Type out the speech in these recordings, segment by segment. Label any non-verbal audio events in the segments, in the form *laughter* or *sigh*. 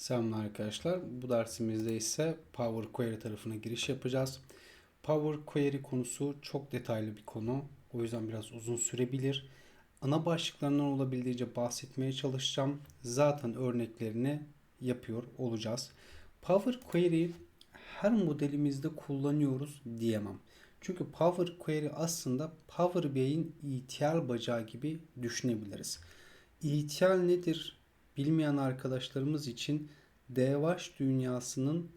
Selamlar arkadaşlar. Bu dersimizde ise Power Query tarafına giriş yapacağız. Power Query konusu çok detaylı bir konu. O yüzden biraz uzun sürebilir. Ana başlıklarından olabildiğince bahsetmeye çalışacağım. Zaten örneklerini yapıyor olacağız. Power Query her modelimizde kullanıyoruz diyemem. Çünkü Power Query aslında Power BI'nin ETL bacağı gibi düşünebiliriz. ETL nedir? Bilmeyen arkadaşlarımız için DevOps dünyasının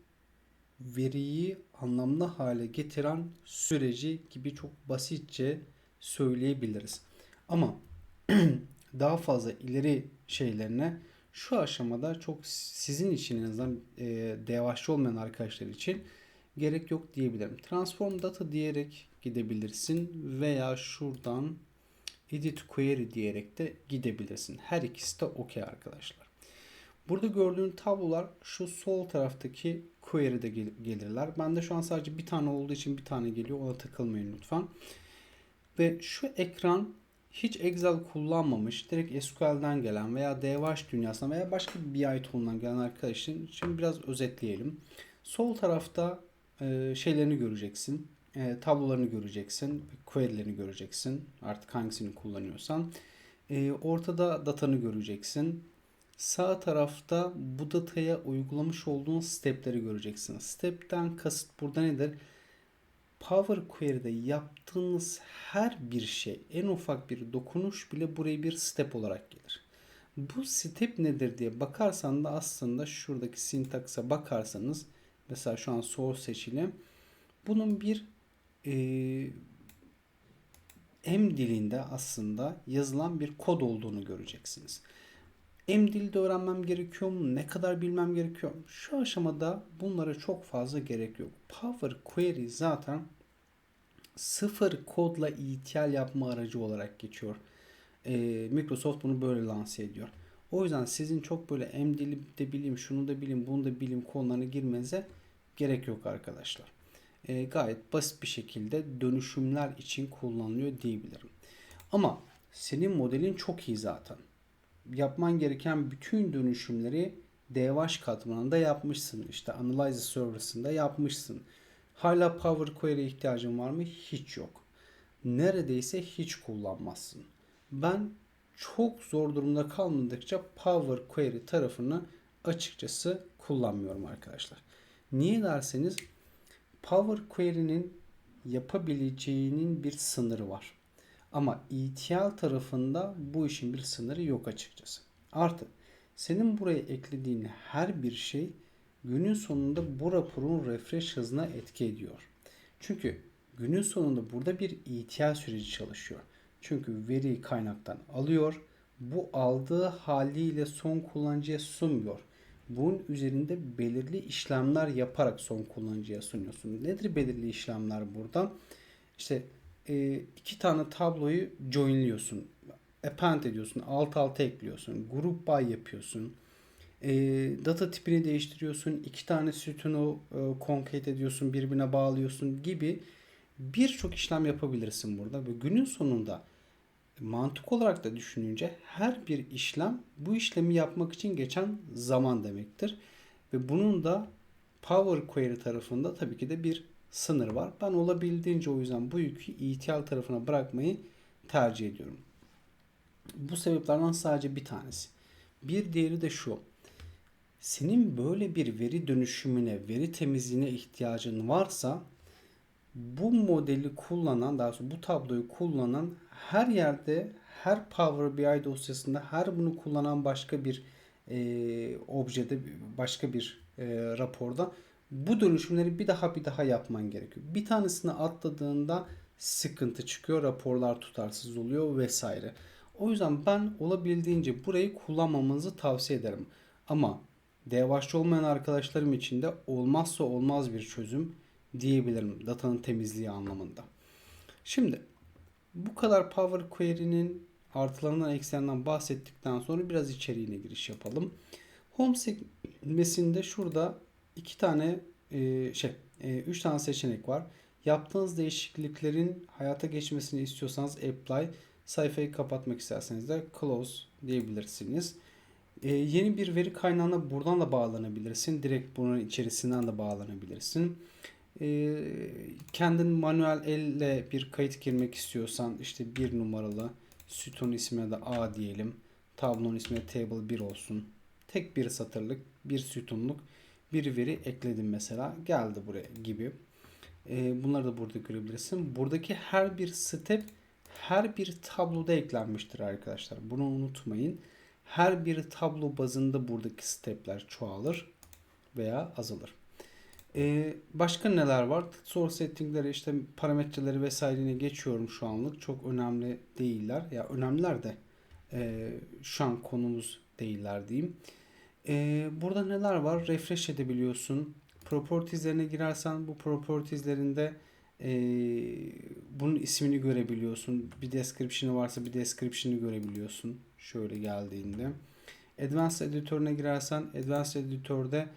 veriyi anlamlı hale getiren süreci gibi çok basitçe söyleyebiliriz. Ama *clears throat* daha fazla ileri şeylerine şu aşamada çok sizin için en azından e, DevOps'çı olmayan arkadaşlar için gerek yok diyebilirim. Transform data diyerek gidebilirsin veya şuradan edit query diyerek de gidebilirsin. Her ikisi de okey arkadaşlar. Burada gördüğün tablolar şu sol taraftaki query'de gel- gelirler. Bende şu an sadece bir tane olduğu için bir tane geliyor. Ona takılmayın lütfen. Ve şu ekran hiç Excel kullanmamış, direkt SQL'den gelen veya DevOps dünyasından veya başka bir BI tool'undan gelen arkadaşın için biraz özetleyelim. Sol tarafta e, şeylerini göreceksin. E, tablolarını göreceksin. Query'lerini göreceksin. Artık hangisini kullanıyorsan. E, ortada datanı göreceksin. Sağ tarafta bu dataya uygulamış olduğun stepleri göreceksin. Step'ten kasıt burada nedir? Power Query'de yaptığınız her bir şey, en ufak bir dokunuş bile buraya bir step olarak gelir. Bu step nedir diye bakarsan da aslında şuradaki sintaksa bakarsanız mesela şu an source seçili. Bunun bir e, M dilinde aslında yazılan bir kod olduğunu göreceksiniz. M dilde öğrenmem gerekiyor mu? Ne kadar bilmem gerekiyor mu? Şu aşamada bunlara çok fazla gerek yok. Power Query zaten sıfır kodla ETL yapma aracı olarak geçiyor. Ee, Microsoft bunu böyle lanse ediyor. O yüzden sizin çok böyle M dili de bileyim, şunu da bileyim, bunu da bileyim konularına girmenize gerek yok arkadaşlar. Ee, gayet basit bir şekilde dönüşümler için kullanılıyor diyebilirim. Ama senin modelin çok iyi zaten yapman gereken bütün dönüşümleri DevOps katmanında yapmışsın. İşte Analyze Server'sında yapmışsın. Hala Power Query ihtiyacın var mı? Hiç yok. Neredeyse hiç kullanmazsın. Ben çok zor durumda kalmadıkça Power Query tarafını açıkçası kullanmıyorum arkadaşlar. Niye derseniz Power Query'nin yapabileceğinin bir sınırı var. Ama ETL tarafında bu işin bir sınırı yok açıkçası. Artı senin buraya eklediğin her bir şey günün sonunda bu raporun refresh hızına etki ediyor. Çünkü günün sonunda burada bir ETL süreci çalışıyor. Çünkü veriyi kaynaktan alıyor. Bu aldığı haliyle son kullanıcıya sunmuyor. Bunun üzerinde belirli işlemler yaparak son kullanıcıya sunuyorsun. Nedir belirli işlemler burada? İşte e, iki tane tabloyu joinliyorsun. Append ediyorsun. Alt alta ekliyorsun. Group by yapıyorsun. E, data tipini değiştiriyorsun. iki tane sütunu e, concate ediyorsun. Birbirine bağlıyorsun gibi birçok işlem yapabilirsin burada. Ve günün sonunda mantık olarak da düşününce her bir işlem bu işlemi yapmak için geçen zaman demektir. Ve bunun da Power Query tarafında tabii ki de bir sınır var. Ben olabildiğince o yüzden bu yükü ETL tarafına bırakmayı tercih ediyorum. Bu sebeplerden sadece bir tanesi. Bir diğeri de şu. Senin böyle bir veri dönüşümüne, veri temizliğine ihtiyacın varsa bu modeli kullanan, daha sonra bu tabloyu kullanan her yerde, her Power BI dosyasında, her bunu kullanan başka bir e, objede, başka bir e, raporda bu dönüşümleri bir daha bir daha yapman gerekiyor. Bir tanesini atladığında sıkıntı çıkıyor, raporlar tutarsız oluyor vesaire. O yüzden ben olabildiğince burayı kullanmamanızı tavsiye ederim. Ama DevOps'çı olmayan arkadaşlarım için de olmazsa olmaz bir çözüm diyebilirim datanın temizliği anlamında. Şimdi bu kadar Power Query'nin artılarından eksilerinden bahsettikten sonra biraz içeriğine giriş yapalım. Home sekmesinde şurada iki tane e, şey, e, üç tane seçenek var. Yaptığınız değişikliklerin hayata geçmesini istiyorsanız apply, sayfayı kapatmak isterseniz de close diyebilirsiniz. E, yeni bir veri kaynağına buradan da bağlanabilirsin. Direkt bunun içerisinden de bağlanabilirsin. E, kendin manuel elle bir kayıt girmek istiyorsan işte bir numaralı sütun ismine de A diyelim. Tablonun ismine table 1 olsun. Tek bir satırlık, bir sütunluk bir veri ekledim mesela. Geldi buraya gibi. E, bunları da burada görebilirsin. Buradaki her bir step her bir tabloda eklenmiştir arkadaşlar. Bunu unutmayın. Her bir tablo bazında buradaki stepler çoğalır veya azalır. Ee, başka neler var? Source settingleri işte parametreleri vesairene geçiyorum şu anlık. Çok önemli değiller. Ya önemliler de e, şu an konumuz değiller diyeyim. E, burada neler var? Refresh edebiliyorsun. Properties'lerine girersen bu properties'lerinde e, bunun ismini görebiliyorsun. Bir description'ı varsa bir description'ı görebiliyorsun. Şöyle geldiğinde. Advanced editörüne girersen Advanced editörde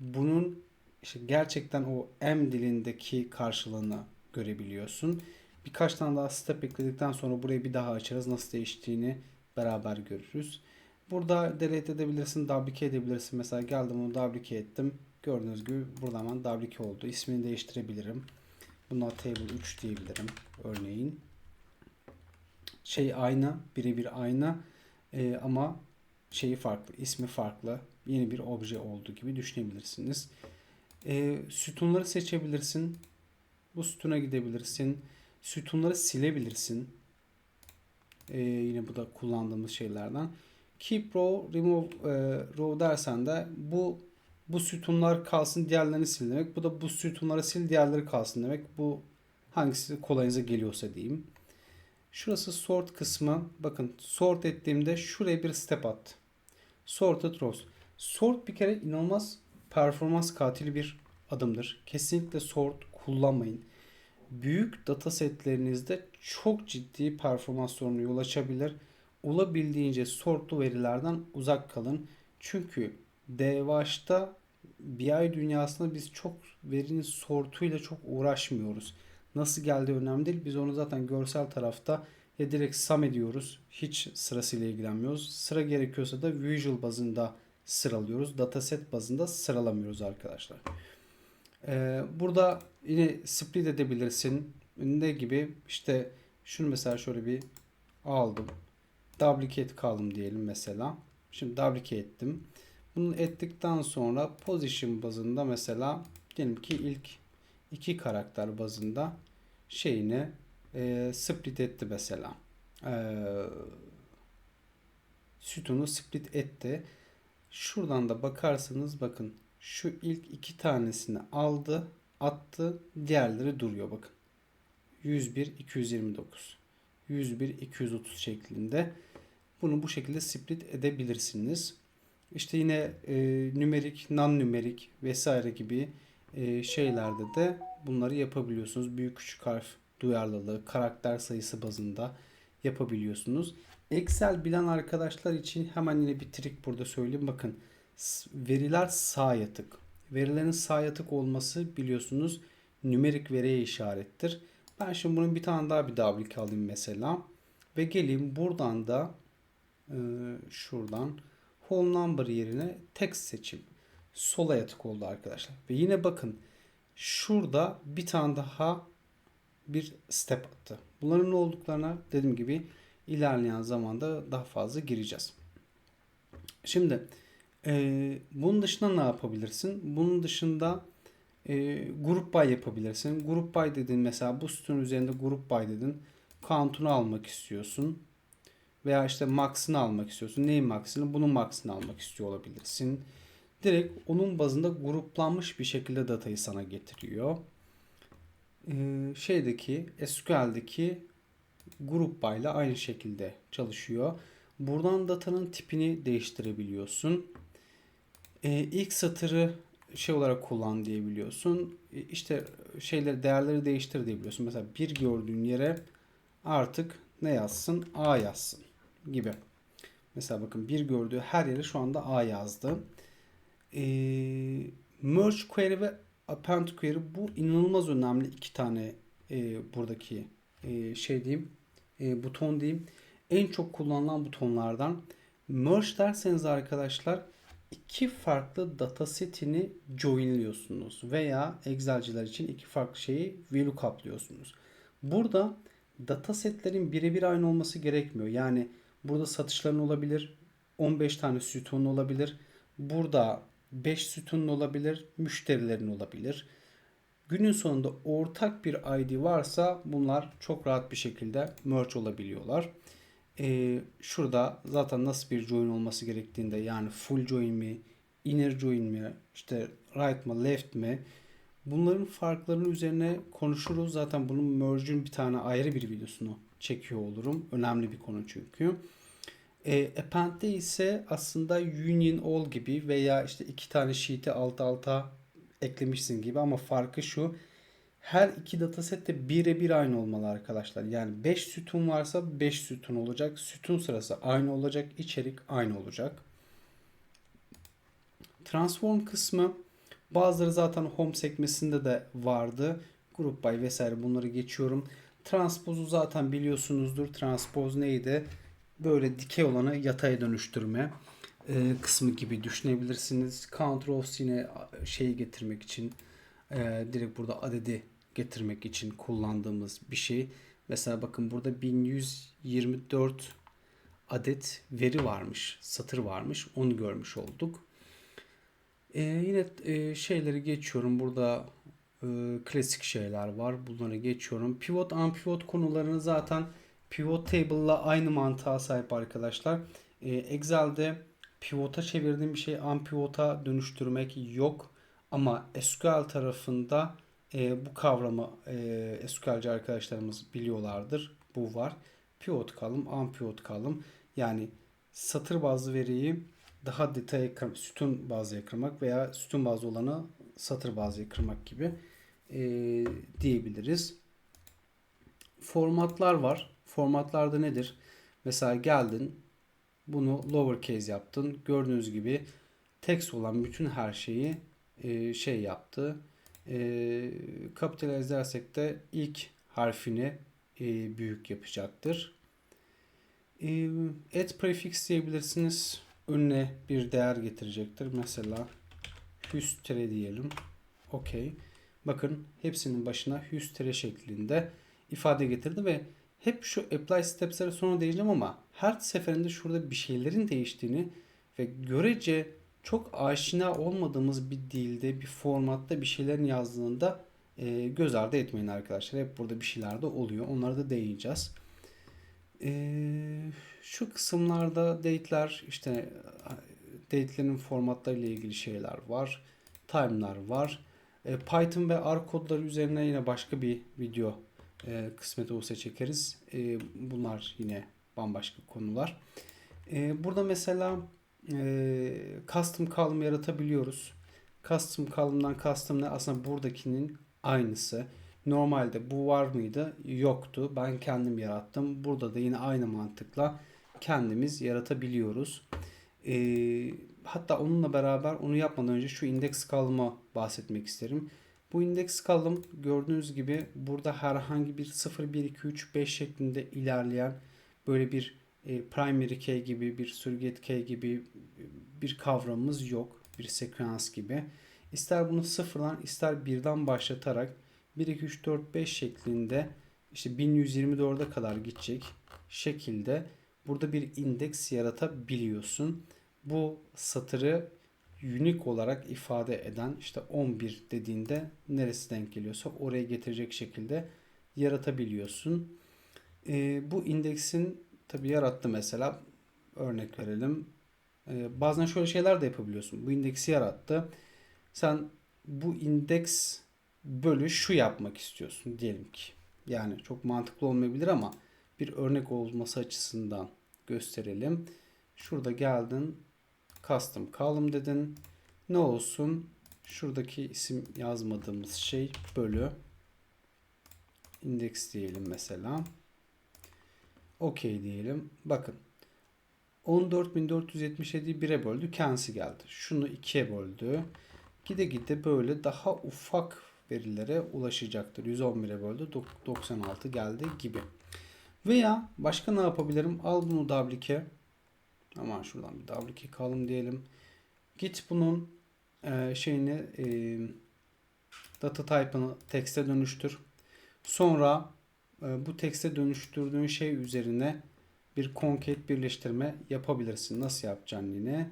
bunun işte gerçekten o M dilindeki karşılığını görebiliyorsun. Birkaç tane daha step ekledikten sonra burayı bir daha açarız. Nasıl değiştiğini beraber görürüz. Burada delete edebilirsin, duplicate edebilirsin. Mesela geldim onu duplicate ettim. Gördüğünüz gibi burada hemen duplicate oldu. İsmini değiştirebilirim. Buna table 3 diyebilirim örneğin. Şey aynı, birebir aynı ee, ama şeyi farklı, ismi farklı. Yeni bir obje olduğu gibi düşünebilirsiniz. Ee, sütunları seçebilirsin. Bu sütuna gidebilirsin. Sütunları silebilirsin. Ee, yine bu da kullandığımız şeylerden. Keep row, remove e, row dersen de bu bu sütunlar kalsın diğerlerini sil demek. Bu da bu sütunları sil diğerleri kalsın demek. Bu hangisi kolayınıza geliyorsa diyeyim. Şurası sort kısmı. Bakın sort ettiğimde şuraya bir step at. Sorted rows. Sort bir kere inanılmaz performans katili bir adımdır. Kesinlikle sort kullanmayın. Büyük data setlerinizde çok ciddi performans sorunu yol açabilir. Olabildiğince sortlu verilerden uzak kalın. Çünkü DevOps'ta BI dünyasında biz çok verinin sortuyla çok uğraşmıyoruz. Nasıl geldiği önemli değil. Biz onu zaten görsel tarafta ya direkt sum ediyoruz. Hiç sırasıyla ilgilenmiyoruz. Sıra gerekiyorsa da visual bazında sıralıyoruz. Dataset bazında sıralamıyoruz arkadaşlar. Ee, burada yine split edebilirsin. Ne gibi? İşte şunu mesela şöyle bir aldım. Duplicate kalım diyelim mesela. Şimdi duplicate ettim. Bunu ettikten sonra position bazında mesela diyelim ki ilk iki karakter bazında şeyini e, split etti mesela. E, sütunu split etti. Şuradan da bakarsanız bakın şu ilk iki tanesini aldı, attı, diğerleri duruyor bakın. 101 229 101 230 şeklinde bunu bu şekilde split edebilirsiniz. İşte yine e, nümerik, non nümerik vesaire gibi e, şeylerde de bunları yapabiliyorsunuz. Büyük küçük harf duyarlılığı, karakter sayısı bazında yapabiliyorsunuz. Excel bilen arkadaşlar için hemen yine bir trik burada söyleyeyim. Bakın veriler sağ yatık. Verilerin sağ yatık olması biliyorsunuz nümerik veriye işarettir. Ben şimdi bunun bir tane daha bir duplicate alayım mesela. Ve geleyim buradan da e, şuradan whole number yerine text seçim. Sola yatık oldu arkadaşlar. Ve yine bakın şurada bir tane daha bir step attı. Bunların ne olduklarına dediğim gibi ilerleyen zamanda daha fazla gireceğiz. Şimdi e, bunun dışında ne yapabilirsin? Bunun dışında e, grup by yapabilirsin. Grup by dedin mesela bu sütun üzerinde grup by dedin. Count'unu almak istiyorsun. Veya işte max'ını almak istiyorsun. Neyin max'ını? Bunun max'ını almak istiyor olabilirsin. Direkt onun bazında gruplanmış bir şekilde datayı sana getiriyor. Ee, şeydeki SQL'deki grup ile aynı şekilde çalışıyor. Buradan datanın tipini değiştirebiliyorsun. Ee, ilk satırı şey olarak kullan diyebiliyorsun. Ee, işte şeyleri değerleri değiştir diyebiliyorsun. Mesela bir gördüğün yere artık ne yazsın? A yazsın gibi. Mesela bakın bir gördüğü her yere şu anda A yazdı. Ee, merge query ve append query bu inanılmaz önemli iki tane e, buradaki e, şey diyeyim e, buton diyeyim. En çok kullanılan butonlardan. Merge derseniz arkadaşlar iki farklı datasetini joinliyorsunuz veya Excel'ciler için iki farklı şeyi VLOOKUP'lıyorsunuz. Burada datasetlerin birebir aynı olması gerekmiyor. Yani burada satışların olabilir, 15 tane sütun olabilir. Burada 5 sütun olabilir, müşterilerin olabilir. Günün sonunda ortak bir ID varsa bunlar çok rahat bir şekilde merge olabiliyorlar. Ee, şurada zaten nasıl bir join olması gerektiğinde yani full join mi, inner join mi, işte right mı, left mi bunların farklarının üzerine konuşuruz. Zaten bunun merge'ün bir tane ayrı bir videosunu çekiyor olurum. Önemli bir konu çünkü. E, append'de ise aslında union all gibi veya işte iki tane sheet'i alt alta eklemişsin gibi ama farkı şu. Her iki dataset de birebir aynı olmalı arkadaşlar. Yani 5 sütun varsa 5 sütun olacak. Sütun sırası aynı olacak. içerik aynı olacak. Transform kısmı bazıları zaten home sekmesinde de vardı. Group by vesaire bunları geçiyorum. Transpose'u zaten biliyorsunuzdur. Transpose neydi? Böyle dikey olanı yataya dönüştürme e, kısmı gibi düşünebilirsiniz. Counter of yine şeyi getirmek için e, direkt burada adedi getirmek için kullandığımız bir şey. Mesela bakın burada 1124 adet veri varmış, satır varmış. Onu görmüş olduk. E, yine e, şeyleri geçiyorum. Burada e, klasik şeyler var. Bunları geçiyorum. Pivot, unpivot konularını zaten pivot table ile aynı mantığa sahip arkadaşlar. E, Excel'de pivota çevirdiğim bir şey unpivot'a dönüştürmek yok. Ama SQL tarafında e, bu kavramı e, SQL'ci arkadaşlarımız biliyorlardır. Bu var. Pivot kalım, unpivot kalım. Yani satır bazlı veriyi daha detaya sütun bazlı kırmak veya sütun bazlı olanı satır bazlı kırmak gibi e, diyebiliriz. Formatlar var. Formatlarda nedir? Mesela geldin bunu lowercase yaptın. Gördüğünüz gibi text olan bütün her şeyi e, şey yaptı. E, kapitalize edersek de ilk harfini e, büyük yapacaktır. E, add prefix diyebilirsiniz. Önüne bir değer getirecektir. Mesela hüstere diyelim. Okey. Bakın hepsinin başına hüstere şeklinde ifade getirdi ve hep şu apply steps'lere sonra değineceğim ama her seferinde şurada bir şeylerin değiştiğini ve görece çok aşina olmadığımız bir dilde, bir formatta bir şeylerin yazdığında e, göz ardı etmeyin arkadaşlar. Hep burada bir şeyler de oluyor. Onlara da değineceğiz. E, şu kısımlarda date'ler işte date'lerin formatlarıyla ilgili şeyler var. Time'lar var. E, Python ve R kodları üzerine yine başka bir video e, kısmet olsa çekeriz. E, bunlar yine bambaşka konular. E, burada mesela e, custom column yaratabiliyoruz. Custom column'dan custom ne? Aslında buradakinin aynısı. Normalde bu var mıydı? Yoktu. Ben kendim yarattım. Burada da yine aynı mantıkla kendimiz yaratabiliyoruz. E, hatta onunla beraber onu yapmadan önce şu index column'a bahsetmek isterim. Bu indeks kalım gördüğünüz gibi burada herhangi bir 0, 1, 2, 3, 5 şeklinde ilerleyen böyle bir e, primary key gibi bir surrogate key gibi bir kavramımız yok. Bir sekans gibi. İster bunu sıfırdan ister birden başlatarak 1, 2, 3, 4, 5 şeklinde işte 1124'e kadar gidecek şekilde burada bir indeks yaratabiliyorsun. Bu satırı unique olarak ifade eden işte 11 dediğinde neresi denk geliyorsa oraya getirecek şekilde yaratabiliyorsun. E, bu indeksin tabi yarattı mesela örnek verelim. E, bazen şöyle şeyler de yapabiliyorsun. Bu indeksi yarattı. Sen bu indeks bölü şu yapmak istiyorsun diyelim ki. Yani çok mantıklı olmayabilir ama bir örnek olması açısından gösterelim. Şurada geldin custom column dedin. Ne olsun? Şuradaki isim yazmadığımız şey bölü index diyelim mesela. OK diyelim. Bakın 14.477'yi 1'e böldü. Kendisi geldi. Şunu 2'ye böldü. Gide gide böyle daha ufak verilere ulaşacaktır. 111'e böldü. 96 geldi gibi. Veya başka ne yapabilirim? Al bunu dublike Hemen şuradan bir click alalım diyelim. Git bunun e, şeyini e, data type'ını text'e dönüştür. Sonra e, bu text'e dönüştürdüğün şey üzerine bir concat birleştirme yapabilirsin. Nasıl yapacaksın yine?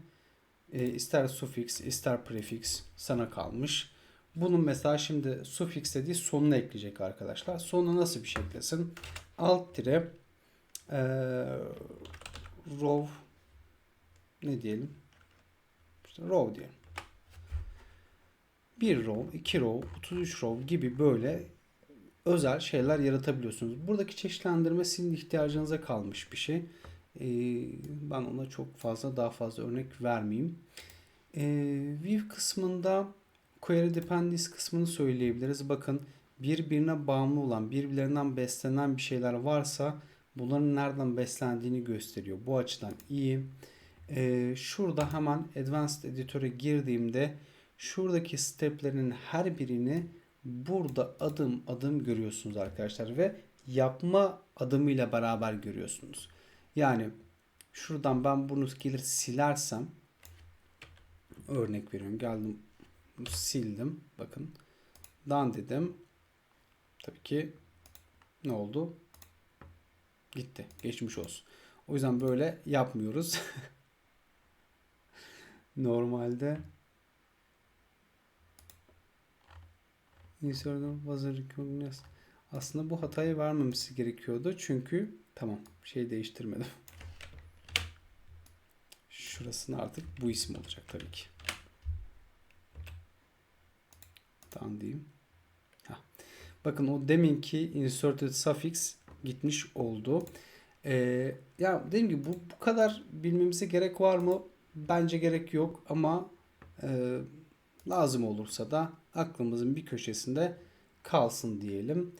E, ister suffix, ister prefix sana kalmış. Bunun mesela şimdi suffix dediği sonuna ekleyecek arkadaşlar. Sonuna nasıl bir şey eklesin? Alt tire e, row ne diyelim? İşte row diyelim. Bir row, iki row, 33 row gibi böyle özel şeyler yaratabiliyorsunuz. Buradaki çeşitlendirme sizin ihtiyacınıza kalmış bir şey. Ee, ben ona çok fazla daha fazla örnek vermeyeyim. Ee, view kısmında query dependencies kısmını söyleyebiliriz. Bakın birbirine bağımlı olan, birbirlerinden beslenen bir şeyler varsa bunların nereden beslendiğini gösteriyor. Bu açıdan iyi. Ee, şurada hemen Advanced Editor'a girdiğimde şuradaki steplerin her birini burada adım adım görüyorsunuz arkadaşlar ve yapma adımıyla beraber görüyorsunuz. Yani şuradan ben bunu gelir silersem örnek veriyorum geldim sildim bakın dan dedim. Tabii ki ne oldu? Gitti geçmiş olsun. O yüzden böyle yapmıyoruz *laughs* normalde Insert'ın was recognized. Aslında bu hatayı vermemesi gerekiyordu. Çünkü tamam şey değiştirmedim. Şurasını artık bu isim olacak tabii ki. Tamam diyeyim. Heh. Bakın o deminki inserted suffix gitmiş oldu. Ee, ya dediğim gibi bu, bu kadar bilmemize gerek var mı? Bence gerek yok ama e, lazım olursa da aklımızın bir köşesinde kalsın diyelim.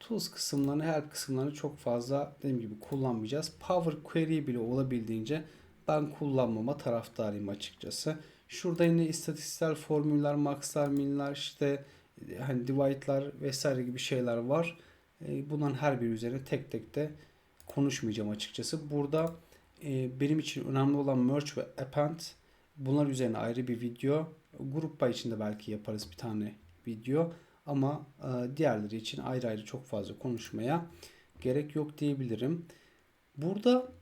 Tools kısımlarını her kısımlarını çok fazla dediğim gibi kullanmayacağız. Power Query bile olabildiğince ben kullanmama taraftarıyım açıkçası. Şurada yine istatistiksel formüller, maxlar, minler, işte hani divide'lar vesaire gibi şeyler var. E, bunların her biri üzerine tek tek de konuşmayacağım açıkçası. Burada e, benim için önemli olan merge ve append bunlar üzerine ayrı bir video Grup içinde belki yaparız bir tane video ama e, diğerleri için ayrı ayrı çok fazla konuşmaya gerek yok diyebilirim. Burada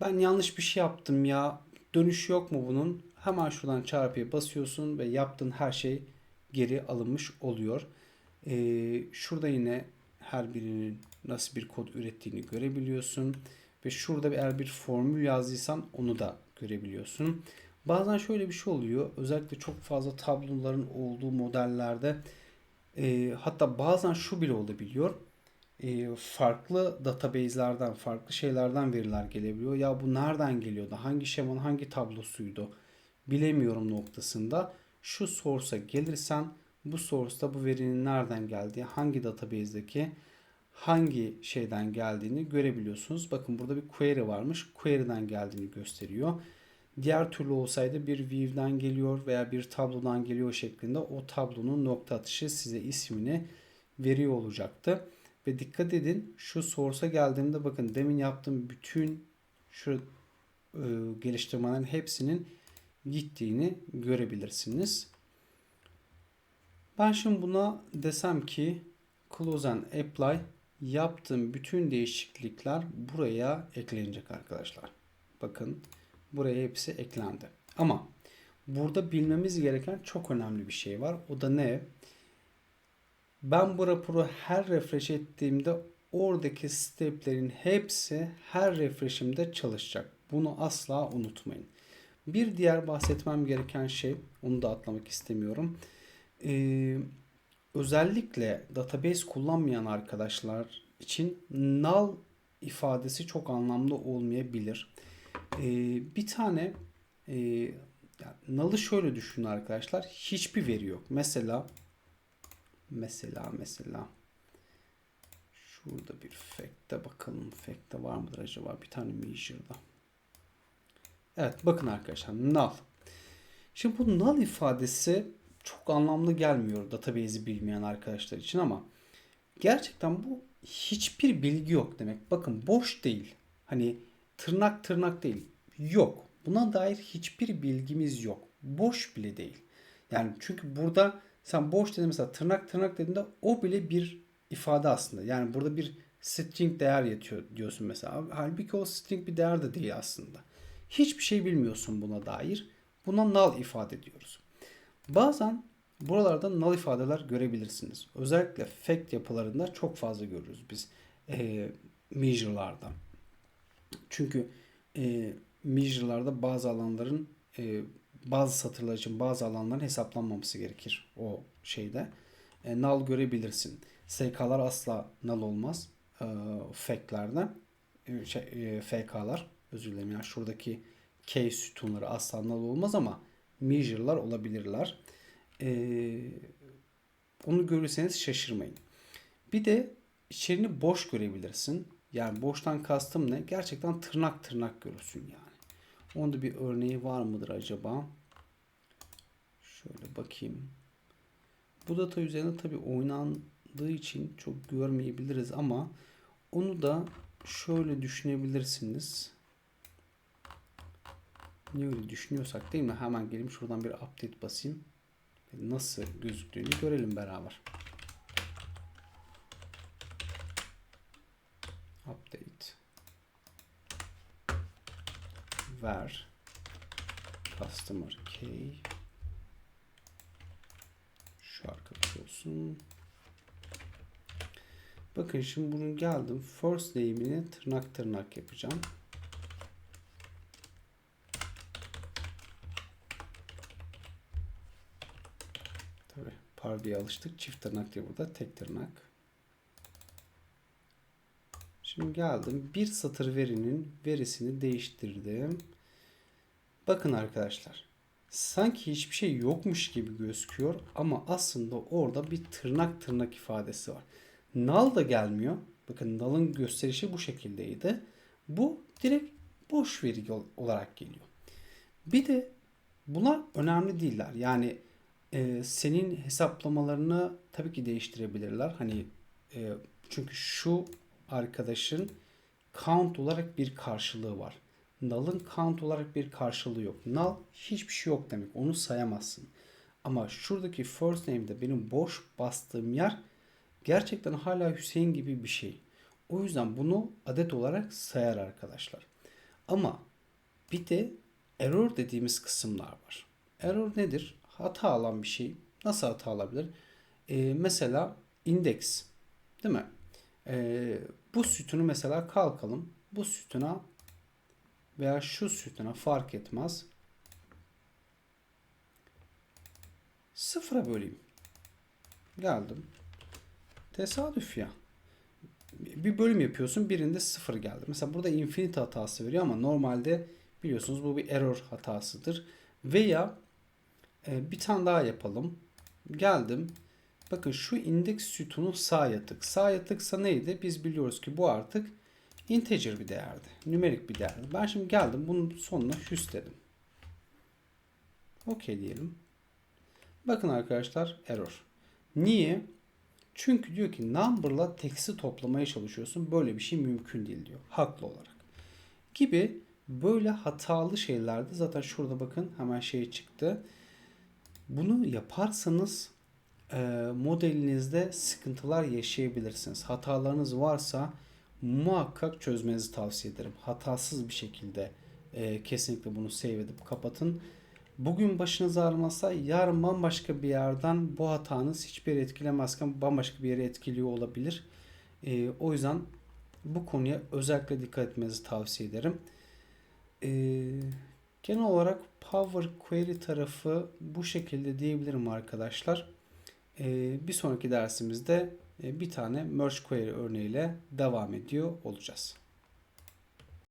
ben yanlış bir şey yaptım ya dönüş yok mu bunun? Hemen şuradan çarpıya basıyorsun ve yaptığın her şey geri alınmış oluyor. Ee, şurada yine her birinin nasıl bir kod ürettiğini görebiliyorsun. Ve şurada eğer bir formül yazdıysan onu da görebiliyorsun. Bazen şöyle bir şey oluyor. Özellikle çok fazla tabloların olduğu modellerde e, hatta bazen şu bile olabiliyor. E, farklı database'lerden, farklı şeylerden veriler gelebiliyor. Ya bu nereden geliyordu? Hangi şemanın hangi tablosuydu? Bilemiyorum noktasında. Şu source'a gelirsen bu source'ta bu verinin nereden geldiği, hangi database'deki hangi şeyden geldiğini görebiliyorsunuz. Bakın burada bir query varmış. Query'den geldiğini gösteriyor. Diğer türlü olsaydı bir view'den geliyor veya bir tablodan geliyor şeklinde o tablonun nokta atışı size ismini veriyor olacaktı. Ve dikkat edin şu source'a geldiğimde bakın demin yaptığım bütün şu e, geliştirmelerin hepsinin gittiğini görebilirsiniz. Ben şimdi buna desem ki close and apply yaptığım bütün değişiklikler buraya eklenecek arkadaşlar. Bakın Buraya hepsi eklendi. Ama burada bilmemiz gereken çok önemli bir şey var. O da ne? Ben bu raporu her refresh ettiğimde oradaki steplerin hepsi her refreshimde çalışacak. Bunu asla unutmayın. Bir diğer bahsetmem gereken şey, onu da atlamak istemiyorum. Ee, özellikle database kullanmayan arkadaşlar için null ifadesi çok anlamlı olmayabilir. Ee, bir tane e, yani nal'ı şöyle düşünün arkadaşlar. Hiçbir veri yok. Mesela mesela mesela şurada bir fact'te bakalım. Fact'te var mıdır acaba? Bir tane measure'da. Evet bakın arkadaşlar null. Şimdi bu null ifadesi çok anlamlı gelmiyor database'i bilmeyen arkadaşlar için ama gerçekten bu hiçbir bilgi yok demek. Bakın boş değil. Hani tırnak tırnak değil. Yok. Buna dair hiçbir bilgimiz yok. Boş bile değil. Yani çünkü burada sen boş dediğin mesela tırnak tırnak dediğinde o bile bir ifade aslında. Yani burada bir string değer yatıyor diyorsun mesela. Halbuki o string bir değer de değil aslında. Hiçbir şey bilmiyorsun buna dair. Buna null ifade ediyoruz. Bazen buralarda null ifadeler görebilirsiniz. Özellikle fact yapılarında çok fazla görürüz biz e, measure'larda. Çünkü e, measure'larda bazı alanların e, bazı satırlar için bazı alanların hesaplanmaması gerekir o şeyde. E, null görebilirsin. SK'lar asla null olmaz. E, fact'lerde e, şey, e, FK'lar özür dilerim. Yani şuradaki K sütunları asla null olmaz ama measure'lar olabilirler. E, onu görürseniz şaşırmayın. Bir de içerini boş görebilirsin. Yani boştan kastım ne? Gerçekten tırnak tırnak görürsün yani. Onda bir örneği var mıdır acaba? Şöyle bakayım. Bu data üzerinde tabi oynandığı için çok görmeyebiliriz ama onu da şöyle düşünebilirsiniz. Öyle düşünüyorsak değil mi? Hemen gelip şuradan bir update basayım. Nasıl gözüktüğünü görelim beraber. Update. Ver. Customer key. Şu arkadaş olsun. Bakın şimdi bunun geldim. First name'ini tırnak tırnak yapacağım. Parvi'ye alıştık. Çift tırnak diye burada tek tırnak. Şimdi geldim. Bir satır verinin verisini değiştirdim. Bakın arkadaşlar. Sanki hiçbir şey yokmuş gibi gözüküyor ama aslında orada bir tırnak tırnak ifadesi var. Null da gelmiyor. Bakın null'ın gösterişi bu şekildeydi. Bu direkt boş veri olarak geliyor. Bir de bunlar önemli değiller. Yani e, senin hesaplamalarını tabii ki değiştirebilirler. Hani e, çünkü şu arkadaşın count olarak bir karşılığı var. Null'ın count olarak bir karşılığı yok. Null hiçbir şey yok demek. Onu sayamazsın. Ama şuradaki first name'de benim boş bastığım yer gerçekten hala Hüseyin gibi bir şey. O yüzden bunu adet olarak sayar arkadaşlar. Ama bir de error dediğimiz kısımlar var. Error nedir? Hata alan bir şey. Nasıl hata alabilir? Ee, mesela index değil mi? Ee, bu sütunu mesela kalkalım. Bu sütuna veya şu sütuna fark etmez. Sıfıra böleyim. Geldim. Tesadüf ya. Bir bölüm yapıyorsun birinde sıfır geldi. Mesela burada infinite hatası veriyor ama normalde biliyorsunuz bu bir error hatasıdır. Veya e, bir tane daha yapalım. Geldim. Bakın şu indeks sütunu sağ yatık. Sağ yatıksa neydi? Biz biliyoruz ki bu artık integer bir değerdi. Nümerik bir değerdi. Ben şimdi geldim bunun sonuna hüs dedim. OK diyelim. Bakın arkadaşlar error. Niye? Çünkü diyor ki number'la text'i toplamaya çalışıyorsun. Böyle bir şey mümkün değil diyor. Haklı olarak. Gibi böyle hatalı şeylerde zaten şurada bakın hemen şey çıktı. Bunu yaparsanız e, modelinizde sıkıntılar yaşayabilirsiniz. Hatalarınız varsa muhakkak çözmenizi tavsiye ederim. Hatasız bir şekilde e, kesinlikle bunu save edip kapatın. Bugün başınız ağrımasa yarın bambaşka bir yerden bu hatanız hiçbir etkilemezken bambaşka bir yere etkiliyor olabilir. E, o yüzden bu konuya özellikle dikkat etmenizi tavsiye ederim. E, genel olarak Power Query tarafı bu şekilde diyebilirim arkadaşlar. E, bir sonraki dersimizde e, bir tane merge query örneğiyle devam ediyor olacağız.